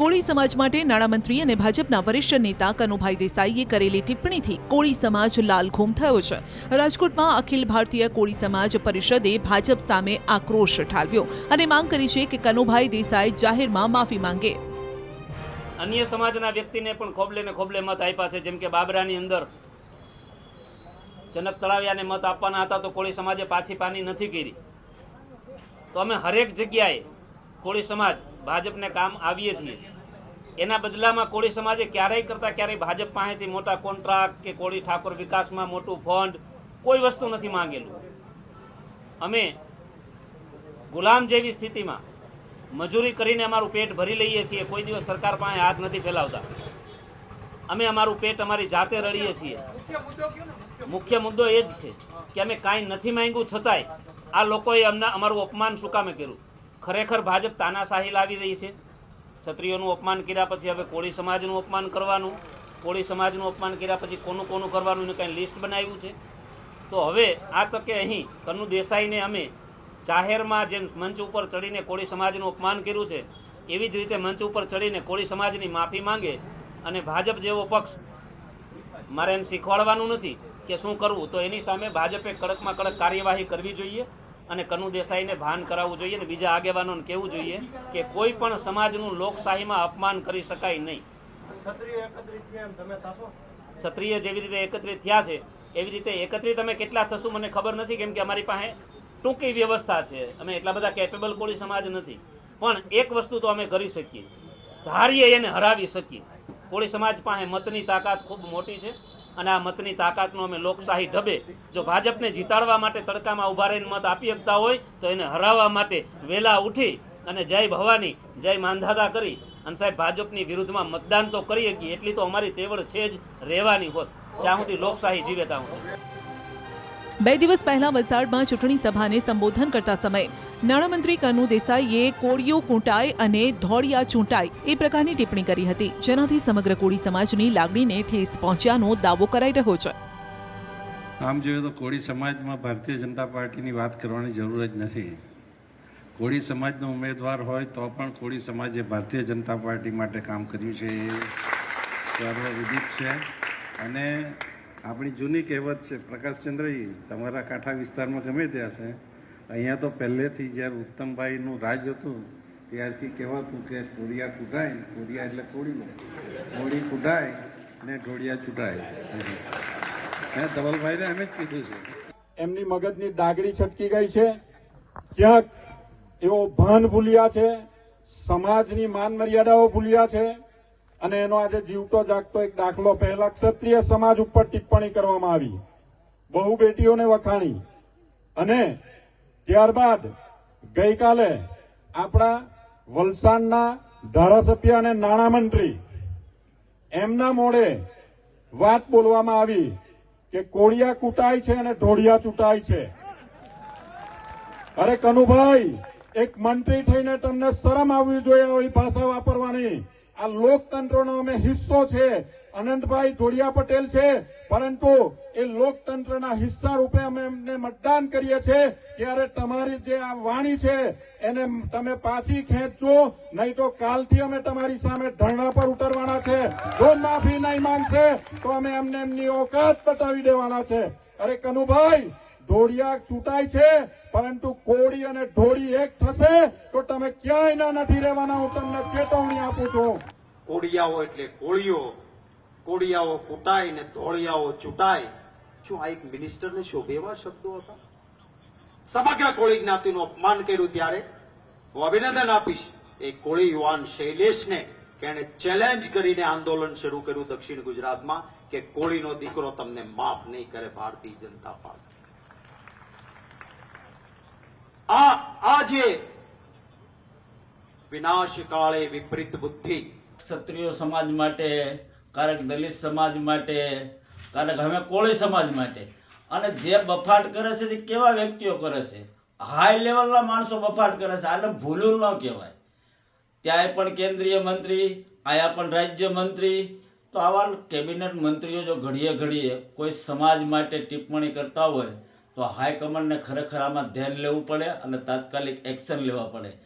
કોળી સમાજ માટે નાણામંત્રી અને ભાજપના વરિષ્ઠ નેતા કનુભાઈ દેસાઈએ કરેલી ટિપ્પણીથી કોળી સમાજ લાલઘૂમ થયો છે. રાજકોટમાં અખિલ ભારતીય કોળી સમાજ પરિષદે ભાજપ સામે આક્રોશ ઠાલવ્યો અને માંગ કરી છે કે કનુભાઈ દેસાઈ જાહેરમાં માફી માંગે. અન્ય સમાજના વ્યક્તિને પણ ખોબલે ને ખોબલે મત આપ્યા છે. જેમ કે બાબરાની અંદર જનક તળાવિયાને મત આપવાના હતા તો કોળી સમાજે પાછી પાની નથી કરી. તો અમે હરેક જગ્યાએ કોળી સમાજ ભાજપને કામ આવીએ છીએ. એના બદલામાં કોળી સમાજે ક્યારેય કરતાં ક્યારેય ભાજપ પાસેથી મોટા કોન્ટ્રાક્ટ કે કોળી ઠાકોર વિકાસમાં મોટું ફંડ કોઈ વસ્તુ નથી માંગેલું. અમે ગુલામ જેવી સ્થિતિમાં મજૂરી કરીને અમારું પેટ ભરી લઈએ છીએ, કોઈ દિવસ સરકાર પાસે હાથ નથી ફેલાવતા. અમે અમારું પેટ અમારી જાતે રડીએ છીએ. મુખ્ય મુદ્દો એ જ છે કે અમે કાંઈ નથી માંગ્યું છતાંય આ લોકોએ અમને અમારું અપમાન શું કામે કર્યું? ખરેખર ભાજપ તાનાશાહી લાવી રહી છે. ક્ષત્રિયોનું અપમાન કર્યા પછી હવે કોળી સમાજનું અપમાન કરવાનું, કોળી સમાજનું અપમાન કર્યા પછી કોનું કોનું કરવાનું એનું કાંઈ લિસ્ટ બનાવ્યું છે. તો હવે આ તકે અહીં કનુ દેસાઈને અમે જાહેરમાં જેમ મંચ ઉપર ચડીને કોળી સમાજનું અપમાન કર્યું છે, એવી જ રીતે મંચ ઉપર ચડીને કોળી સમાજની માફી માંગે અને ભાજપ જેવો પક્ષ મારે એને શીખવાડવાનું નથી કે શું કરવું. તો એની સામે ભાજપે કડકમાં કડક કાર્યવાહી કરવી જોઈએ. અને કનુ દેસાઈને ભાન કરાવવું જોઈએ અને બીજા આગેવાનોને કહેવું જોઈએ કે કોઈ પણ સમાજનું લોકશાહીમાં અપમાન કરી શકાય નહીં. ક્ષત્રિય જેવી રીતે એકત્રિત થયા છે એવી રીતે એકત્રિત અમે કેટલા થશું મને ખબર નથી કેમ કે અમારી પાસે ટૂંકી વ્યવસ્થા છે. અમે એટલા બધા કેપેબલ કોળી સમાજ નથી. પણ એક વસ્તુ તો અમે કરી શકીએ. ધારીએ એને હરાવી શકીએ. કોળી સમાજ પાસે મતની તાકાત ખૂબ મોટી છે. અને આ મતની તાકાતનો અમે લોકશાહી ઢબે. જો ભાજપને જીતાડવા માટે તડકામાં ઊભા રહીને મત આપી શકતા હોય, તો એને હરાવવા માટે વહેલા ઉઠી અને જય ભવાની, જય માંધાતા કરી. અને સાહેબ, ભાજપની વિરુદ્ધમાં મતદાન તો કરી શકીએ, એટલી તો અમારી તેવડ છે જ રહેવાની હોત. જ્યાં સુધી લોકશાહી જીવે, ત્યાં બે દિવસ પહેલા વલસાડમાં ચૂંટણી સભાને સંબોધન કરતા સમયે નાણામંત્રી કનુ દેસાઈએ કોળીઓ કૂંટાય અને ધોળિયા ચૂંટાય એ પ્રકારની ટિપ્પણી કરી હતી, જેનાથી સમગ્ર કોળી સમાજની લાગણીને ઠેસ પહોંચ્યાનો દાવો કરાઈ રહ્યો છે. આમ જોઈએ તો કોળી સમાજમાં ભારતીય જનતા પાર્ટીની વાત કરવાની જરૂર જ નથી. કોળી સમાજનો ઉમેદવાર હોય તો પણ કોળી સમાજે ભારતીય જનતા પાર્ટી માટે કામ કર્યું છે. એ સર્વવિદિત છે. અને આપણી જૂની કહેવત છે, પ્રકાશચંદ્ર તમારા કાંઠા વિસ્તારમાં ગમે ત્યાં છે. અહીંયા તો પહેલેથી જ્યારે ઉત્તમભાઈનું રાજ હતું, ત્યારથી કહેવાતું કે કોડિયા કૂટાય કોડિયા એટલે કોળી કોડી કૂટાય ને ઢોળિયા ચૂંટાય. મેં ધવલભાઈને એમ જ કીધું છે. એમની મગજની ડાગડી છટકી ગઈ છે. ક્યાંક એઓ ભાન ભૂલ્યા છે, સમાજની માન મર્યાદાઓ ભૂલ્યા છે. અને એનો આજે જીવતો જાગતો એક દાખલો પહેલા ક્ષત્રિય સમાજ ઉપર ટિપ્પણી કરવામાં આવી. બહુ બેટીઓને વખાણી. અને ત્યારબાદ ગઈકાલે આપણા વલસાડના ધારાસભ્ય અને નાણામંત્રી એમના મોડે વાત બોલવામાં આવી કે કોળિયા કૂટાય છે અને ઢોળિયા ચૂંટાય છે. અરે કનુભાઈ, એક મંત્રી થઈને તમને શરમ આવવી જોઈએ, આવી ભાષા વાપરવાની. આ લોકતંત્રનો અમે હિસ્સો છે. અનંતભાઈ ધોળિયા પટેલ છે. પરંતુ એ લોકતંત્રના હિસ્સા રૂપે અમે એમને મતદાન કરીએ છીએ. ત્યારે તમારી જે આ વાણી છે, એને તમે પાછી ખેંચજો. નહીં તો કાલથી અમે તમારી સામે ધરણા પર ઉતરવાના છે. જો માફી નહીં માંગશે, તો અમે એમને એમની ઓકાત બતાવી દેવાના છે. અરે કનુભાઈ ઢોળિયા ચૂંટાય છે, પરંતુ કોળી અને ઢોળી એક થશે, તો તમે ક્યાંય ના નથી રહેવાના, હું તમને ચેતવણી આપું છું. કોળિયાઓ એટલે કોળીઓ. કોળિયાઓ કૂટાય ને ધોળિયાઓ ચૂંટાય. શું આ એક મિનિસ્ટરને શોભે એવા શબ્દો હતા? સમગ્ર કોળી જ્ઞાતિનું અપમાન કર્યું ત્યારે? હું અભિનંદન આપીશ. એ કોળી યુવાન શૈલેષને કે એણે ચેલેન્જ કરીને આંદોલન શરૂ કર્યું દક્ષિણ ગુજરાતમાં કે કોળીનો દીકરો તમને માફ નહીં કરે ભારતીય જનતા પાર્ટી. આ આ જે વિનાશ કાળે વિપરીત બુદ્ધિ. ક્ષત્રિય સમાજ માટે, કારક દલિત સમાજ માટે, કારક હવે કોળી સમાજ માટે. અને જે બફાટ કરે છે તે કેવા વ્યક્તિઓ કરે છે? હાઈ લેવલના માણસો બફાટ કરે છે. આને ભૂલું ન કહેવાય. ત્યાંય પણ કેન્દ્રીય મંત્રી, આયા પણ રાજ્ય મંત્રી. તો આવા કેબિનેટ મંત્રીઓ જો ઘડીએ ઘડીએ કોઈ સમાજ માટે ટિપ્પણી કરતા હોય તો હાઈકમાન્ડને ખરેખર આમાં ધ્યાન લેવું પડે અને તાત્કાલિક એક્શન લેવા પડે.